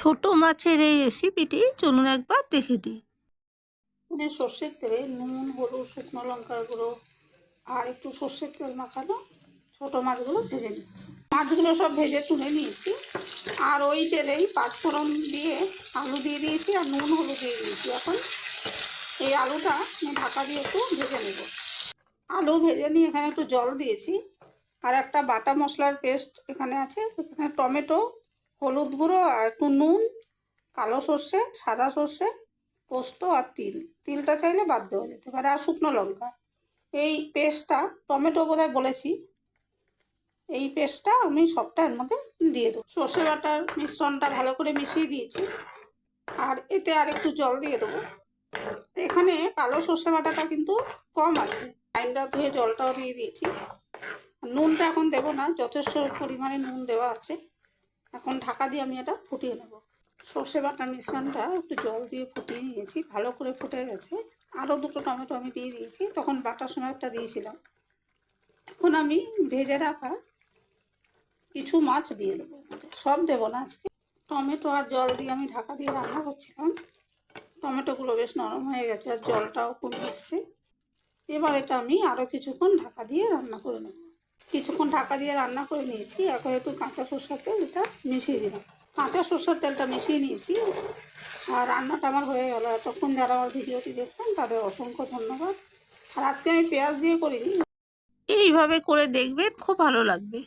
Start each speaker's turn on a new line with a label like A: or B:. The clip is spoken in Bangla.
A: ছোট মাছের এই রেসিপিটি চলুন একবার দেখে দিই মানে সর্ষের তেলে, নুন, হলুদ, শুকনো লঙ্কার গুঁড়ো, আর একটু সর্ষের তেল মাখানো ছোট মাছগুলো ভেজে নিচ্ছি। মাছগুলো সব ভেজে তুলে নিয়েছি। আর ওই তেলেই পাঁচফোড়ন দিয়ে আলু দিয়ে দিয়েছি আর নুন, হলুদ দিয়ে দিয়েছি। এখন এই আলুটা ঢাকা দিয়ে একটু ভেজে নেব। আলু ভেজে নিয়ে এখানে একটু জল দিয়েছি। আর একটা বাটা মশলার পেস্ট এখানে আছে। এখানে টমেটো হলুদ গুঁড়ো আর একটু নুন, কালো সর্ষে, সাদা সর্ষে, পোস্ত আর তিল। তিলটা চাইলে বাদ দেওয়া যেতে পারে। আর শুকনো লঙ্কা। এই পেস্টটা টমেটো বোধহয় বলেছি। এই পেস্টটা আমি সবটা এর মধ্যে দিয়ে দেবো। সর্ষে বাটার মিশ্রণটা ভালো করে মিশিয়ে দিয়েছি। আর এতে আর একটু জল দিয়ে দেবো। এখানে কালো সর্ষে বাটাটা কিন্তু কম আছে। লাইনটা ধুয়ে জলটাও দিয়ে দিয়েছি। নুনটা এখন দেবো না। যথেষ্ট পরিমাণে নুন দেওয়া আছে। এখন ঢাকা দিয়ে আমি এটা ফুটিয়ে নেব। সর্ষে বাটার মিশ্রণটা একটু জল দিয়ে ফুটিয়ে নিয়েছি, ভালো করে ফুটে গেছে। আরও দুটো টমেটো আমি দিয়ে দিয়েছি, তখন বাটার সময় একটা দিয়েছিলাম। এখন আমি ভেজে রাখা কিছু মাছ দিয়ে দেবো। সব দেবো না আজকে। টমেটো আর জল দিয়ে আমি ঢাকা দিয়ে রান্না করছিলাম। টমেটোগুলো বেশ নরম হয়ে গেছে আর জলটাও কমে এসছে এবার এটা আমি আরও কিছুক্ষণ ঢাকা দিয়ে রান্না করে নেব। কিছুক্ষণ ঢাকা দিয়ে রান্না করে নিয়েছি, এখন একটু কাঁচা সরষের তেল এটা মিশিয়ে দিলাম। কাঁচা সরষের তেলটা মিশিয়ে নিয়েছি আর রান্নাটা আমার হয়ে গেল। এতক্ষণ যারা আমার ভিডিওটি দেখতেন তাদের অসংখ্য ধন্যবাদ। আর আজকে আমি পেঁয়াজ দিয়ে করিনি। এইভাবে করে দেখবেন, খুব ভালো লাগবে।